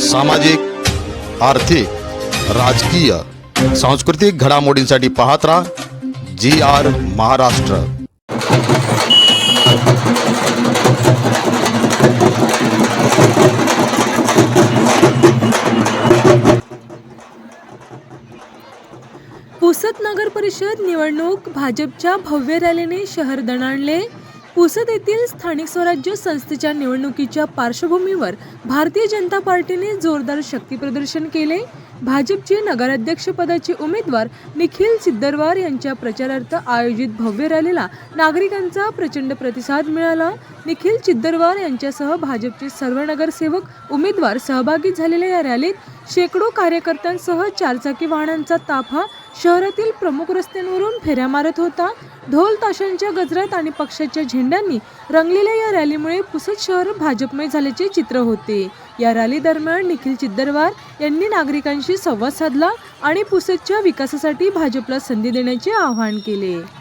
सामाजिक आर्थिक राजकीय सांस्कृतिक घडामोडींसाठी पाहत राहा जी आर महाराष्ट्र. पुसद नगर परिषद निवडणूक भाजपच्या भव्य रॅलीने शहर दणाणले. पुसद येथील स्थानिक स्वराज्य संस्थेच्या निवडणुकीच्या पार्श्वभूमीवर भारतीय जनता पार्टीने जोरदार शक्तीप्रदर्शन केले. भाजपचे नगराध्यक्षपदाचे उमेदवार निखिल सिद्धरवार यांच्या प्रचारार्थ आयोजित भव्य रॅलीला नागरिकांचा प्रचंड प्रतिसाद मिळाला. निखिल चिद्दरवार यांच्यासह भाजपचे सर्व नगरसेवक उमेदवार सहभागी झालेल्या या रॅलीत शेकडो कार्यकर्त्यांसह चारचाकी वाहनांचा ताफा शहरातील प्रमुख रस्त्यांवरून फेऱ्या मारत होता. ढोल ताशांच्या गजरात आणि पक्षाच्या झेंड्यांनी रंगलेल्या या रॅलीमुळे पुसद शहर भाजपमय झाल्याचे चित्र होते. या रॅली दरम्यान निखिल चिद्दरवार यांनी नागरिकांशी संवाद साधला आणि पुसदच्या विकासासाठी भाजपला संधी देण्याचे आवाहन केले.